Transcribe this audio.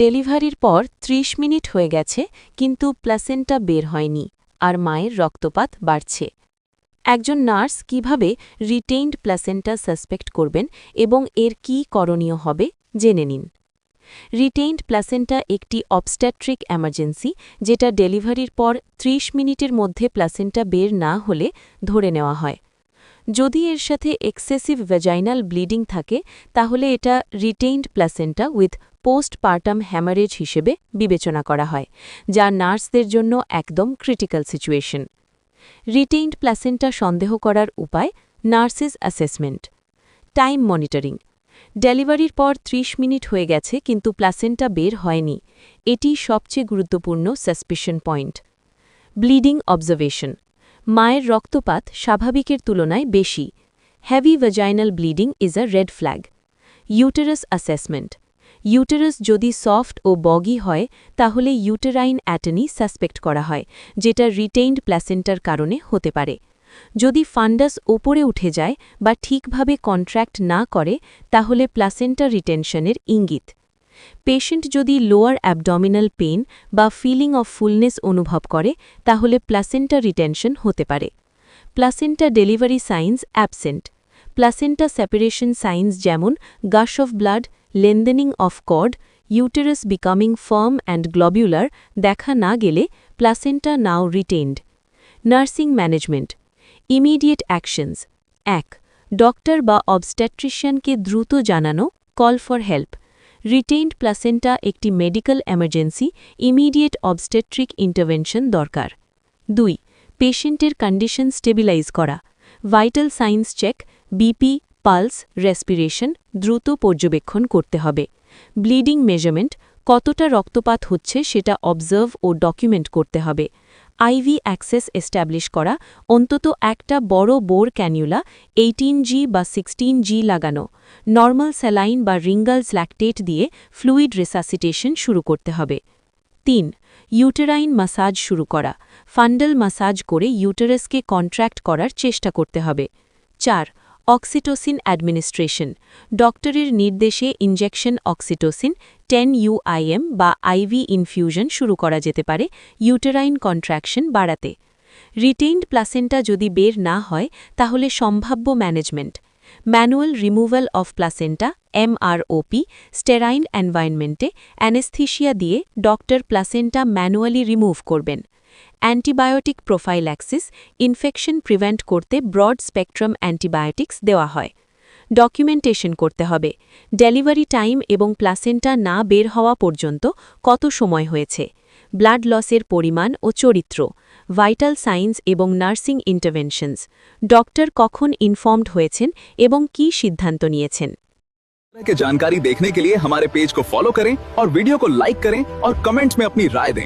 ডেলিভারির পর ৩০ মিনিট হয়ে গেছে, কিন্তু প্লাসেন্টা বের হয়নি, আর মায়ের রক্তপাত বাড়ছে। একজন নার্স কীভাবে রিটেইনড প্লাসেন্টা সাসপেক্ট করবেন এবং এর কি করণীয় হবে, জেনে নিন। রিটেইনড প্লাসেন্টা একটি অবস্ট্যাট্রিক এমার্জেন্সি, যেটা ডেলিভারির পর ৩০ মিনিটের মধ্যে প্লাসেন্টা বের না হলে ধরে নেওয়া হয়। যদি এর সাথে এক্সেসিভ ভেজাইনাল ব্লিডিং থাকে, তাহলে এটা retained placenta with postpartum haemorrhage হিসেবে বিবেচনা করা হয়, যা নার্সদের জন্য একদম ক্রিটিক্যাল সিচুয়েশন। রিটেইনড প্লাসেন্টা সন্দেহ করার উপায়, নার্সেস অ্যাসেসমেন্ট। Time monitoring. ডেলিভারির পর ৩০ মিনিট হয়ে গেছে, কিন্তু প্লাসেন্টা বের হয়নি। এটি সবচেয়ে গুরুত্বপূর্ণ সাসপিশন পয়েন্ট। Bleeding observation. মায়ের রক্তপাত স্বাভাবিকের তুলনায় বেশি। Heavy vaginal bleeding is a red flag. Uterus assessment. Uterus যদি সফট ও বগি হয়, তাহলে ইউটেরাইন অ্যাটনি সাসপেক্ট করা হয়, যেটা রিটেইনড প্ল্যাসেন্টার কারণে হতে পারে। যদি ফান্ডাস ওপরে উঠে যায় বা ঠিকভাবে কন্ট্র্যাক্ট না করে, তাহলে প্লাসেন্টা রিটেনশনের ইঙ্গিত। পেশেন্ট যদি লোয়ার অ্যাবডমিনাল পেন বা ফিলিং অফ ফুলনেস অনুভব করে, তাহলে প্লাসেন্টা রিটেনশন হতে পারে। Placenta delivery signs absent. Placenta separation signs যেমন gush of blood lengthening of cord, uterus becoming firm and globular দেখা না গেলে placenta now retained. Nursing management. Immediate actions. এক, ডক্টর বা অবস্ট্যাট্রিশিয়ানকে দ্রুত জানানো, call for help. Retained placenta একটি medical emergency, immediate obstetric intervention দরকার। দুই, পেশেন্টের কন্ডিশন স্টেবিলাইজ করা। Vital signs check, BP pulse respiration দ্রুত পর্যবেক্ষণ করতে হবে। ব্লিডিং মেজারমেন্ট কতটা রক্তপাত হচ্ছে সেটা অবজার্ভ ও ডকুমেন্ট করতে হবে। আইভি অ্যাক্সেস এস্টাবলিশ করা, অন্তত একটা বড় বোর ক্যানিউলা এইটিন জি বা সিক্সটিন জি লাগানো। নর্মাল স্যালাইন বা রিঙ্গালস ল্যাকটেট দিয়ে ফ্লুইড রেসাসিটেশন শুরু করতে হবে। তিন, ইউটেরাইন মাসাজ শুরু করা, ফান্ডাল মাসাজ করে ইউটেরাসকে কন্ট্র্যাক্ট করার চেষ্টা করতে হবে। চার অক্সিটোসিন অ্যাডমিনিস্ট্রেশন ডক্টরের নির্দেশে ইনজেকশন অক্সিটোসিন টেন ইউআইএম বা আইভি ইনফিউশন শুরু করা যেতে পারে ইউটেরাইন কন্ট্রাকশন বাড়াতে। রিটেইনড প্লাসেন্টা যদি বের না হয়, তাহলে সম্ভাব্য management manual removal of placenta MROP sterile এনভায়রনমেন্টে anaesthesia দিয়ে ডক্টর প্লাসেন্টা ম্যানুয়ালি রিমুভ করবেন। অ্যান্টিবায়োটিক প্রোফাইল্যাক্সিস ইনফেকশন প্রিভেন্ট করতে ব্রড স্পেকট্রাম অ্যান্টিবায়োটিক্স দেওয়া হয় ডকুমেন্টেশন করতে হবে ডেলিভারি টাইম এবং প্লাসেন্টা না বের হওয়া পর্যন্ত কত সময় হয়েছে ব্লাড লসের পরিমাণ ও চরিত্র ভাইটাল সাইন্স এবং নার্সিং ইন্টারভেনশনস ডক্টর কখন ইনফর্মড হয়েছেন এবং কি সিদ্ধান্ত নিয়েছেন तरह के जानकारी देखने के लिए हमारे पेज को फॉलो करें और वीडियो को लाइक करें और कमेंट्स में अपनी राय दें